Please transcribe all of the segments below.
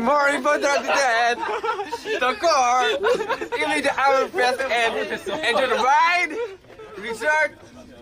More important than the car. Give me the hour press and enter the ride. Research.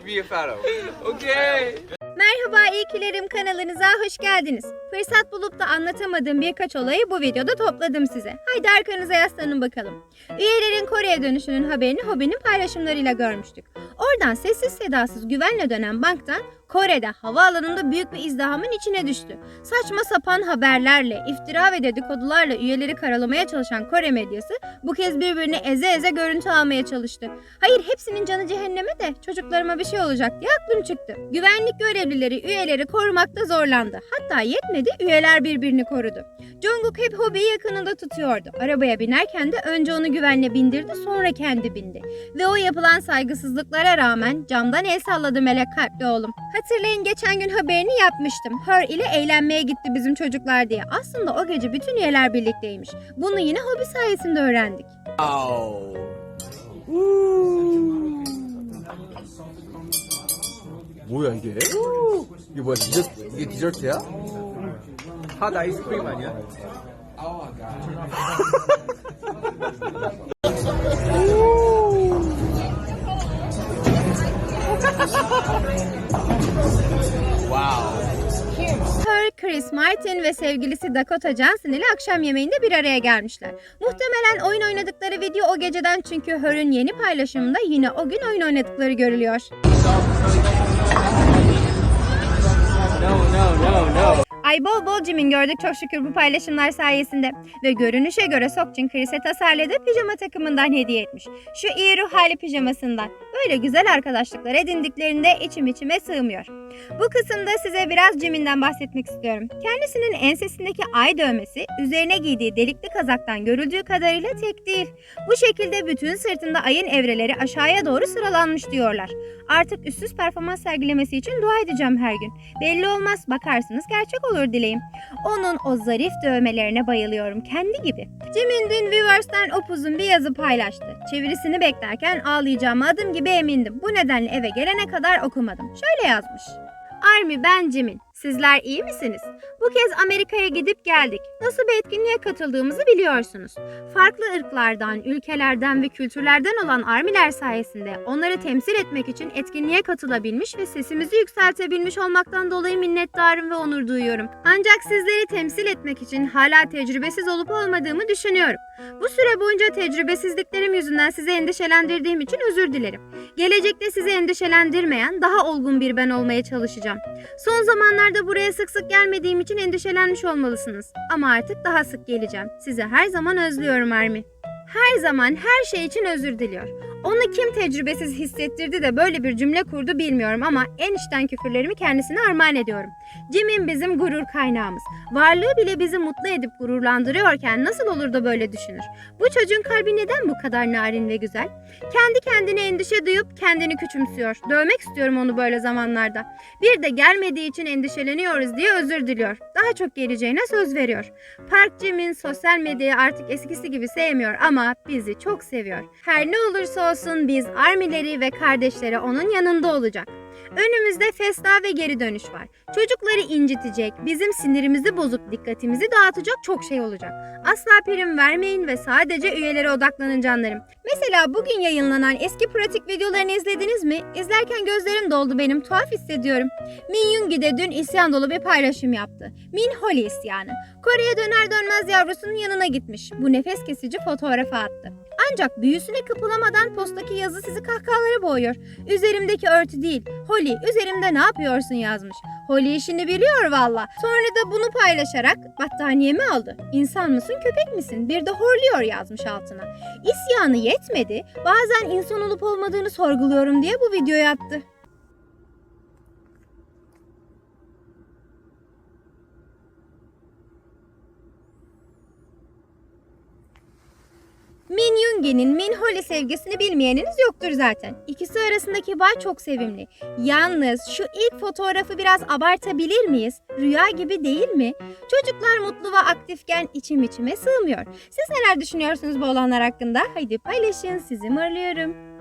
Be a fellow. Okay. Merhaba İyikilerim kanalınıza hoş geldiniz. Fırsat bulup da anlatamadığım birkaç olayı bu videoda topladım size. Haydi arkanıza yaslanın bakalım. Üyelerin Kore'ye dönüşünün haberini Hobi'nin paylaşımlarıyla görmüştük. Oradan sessiz sedasız güvenle dönen banktan Kore'de havaalanında büyük bir izdihamın içine düştü. Saçma sapan haberlerle, iftira ve dedikodularla üyeleri karalamaya çalışan Kore medyası bu kez birbirini eze eze görüntü almaya çalıştı. Hayır hepsinin canı cehenneme de çocuklarıma bir şey olacak diye aklım çıktı. Güvenlik görevlileri üyeleri korumakta zorlandı. Hatta yetmedi üyeler birbirini korudu. Jungkook hep hobiyi yakınında tutuyordu. Arabaya binerken de önce onu güvenle bindirdi sonra kendi bindi. Ve o yapılan saygısızlıklara rağmen camdan el salladı melek kalpli oğlum. Hatırlayın geçen gün haberini yapmıştım. Her ile eğlenmeye gitti bizim çocuklar diye. Aslında o gece bütün üyeler birlikteymiş. Bunu yine hobi sayesinde öğrendik. 뭐야 이게? 이게 뭐야 디저트? 이게 디저트야? Hadi ice cream hani ya. Oh Her Chris Martin ve sevgilisi Dakota Johnson ile akşam yemeğinde bir araya gelmişler. Muhtemelen oyun oynadıkları video o geceden çünkü Her'ın yeni paylaşımında yine o gün oyun oynadıkları görülüyor. Ay bol bol Jimin gördük çok şükür bu paylaşımlar sayesinde. Ve görünüşe göre Sokjin Chris'e tasarladığı pijama takımından hediye etmiş. Şu iyi ruh hali pijamasından. Böyle güzel arkadaşlıklar edindiklerinde içim içime sığmıyor. Bu kısımda size biraz Jimin'den bahsetmek istiyorum. Kendisinin ensesindeki ay dövmesi üzerine giydiği delikli kazaktan görüldüğü kadarıyla tek değil. Bu şekilde bütün sırtında ayın evreleri aşağıya doğru sıralanmış diyorlar. Artık üstsüz performans sergilemesi için dua edeceğim her gün. Belli olmaz bakarsınız gerçek olur dileğim. Onun o zarif dövmelerine bayılıyorum kendi gibi. Jimin dün Wevers'ten upuzun bir yazı paylaştı. Çevirisini beklerken ağlayacağıma adım gibi emindim. Bu nedenle eve gelene kadar okumadım. Şöyle yazmış. Army ben Jimin. Sizler iyi misiniz? Bu kez Amerika'ya gidip geldik. Nasıl bir etkinliğe katıldığımızı biliyorsunuz. Farklı ırklardan, ülkelerden ve kültürlerden olan armiler sayesinde onları temsil etmek için etkinliğe katılabilmiş ve sesimizi yükseltebilmiş olmaktan dolayı minnettarım ve onur duyuyorum. Ancak sizleri temsil etmek için hala tecrübesiz olup olmadığımı düşünüyorum. Bu süre boyunca tecrübesizliklerim yüzünden sizi endişelendirdiğim için özür dilerim. Gelecekte sizi endişelendirmeyen, daha olgun bir ben olmaya çalışacağım. Son zamanlarda buraya sık sık gelmediğim için endişelenmiş olmalısınız. Ama artık daha sık geleceğim. Sizi her zaman özlüyorum Armi. Her zaman her şey için özür diliyor. Onu kim tecrübesiz hissettirdi de böyle bir cümle kurdu bilmiyorum ama en içten küfürlerimi kendisine armağan ediyorum. Jimin bizim gurur kaynağımız. Varlığı bile bizi mutlu edip gururlandırıyorken nasıl olur da böyle düşünür? Bu çocuğun kalbi neden bu kadar narin ve güzel? Kendi kendine endişe duyup kendini küçümsüyor. Dövmek istiyorum onu böyle zamanlarda. Bir de gelmediği için endişeleniyoruz diye özür diliyor. Daha çok geleceğine söz veriyor. Park Jimin sosyal medyayı artık eskisi gibi sevmiyor ama bizi çok seviyor. Her ne olursa olsun biz armileri ve kardeşleri onun yanında olacak. Önümüzde festa ve geri dönüş var. Çocukları incitecek, bizim sinirimizi bozup dikkatimizi dağıtacak çok şey olacak. Asla prim vermeyin ve sadece üyelere odaklanın canlarım. Mesela bugün yayınlanan eski pratik videolarını izlediniz mi? İzlerken gözlerim doldu benim, tuhaf hissediyorum. Min Yoongi de dün isyan dolu bir paylaşım yaptı. Min Holi isyanı. Kore'ye döner dönmez yavrusunun yanına gitmiş. Bu nefes kesici fotoğrafı attı. Ancak büyüsüne kapılamadan posttaki yazı sizi kahkahalara boğuyor. Üzerimdeki örtü değil. Holly üzerimde ne yapıyorsun yazmış. Holly işini biliyor valla. Sonra da bunu paylaşarak battaniyemi aldı. İnsan mısın köpek misin? Bir de horluyor yazmış altına. İsyanı yetmedi. Bazen insan olup olmadığını sorguluyorum diye bu videoyu attı. Min Yoongi'nin Min Holly sevgisini bilmeyeniniz yoktur zaten. İkisi arasındaki bağ çok sevimli. Yalnız şu ilk fotoğrafı biraz abartabilir miyiz? Rüya gibi değil mi? Çocuklar mutlu ve aktifken içim içime sığmıyor. Siz neler düşünüyorsunuz bu olanlar hakkında? Haydi paylaşın sizi mırlıyorum.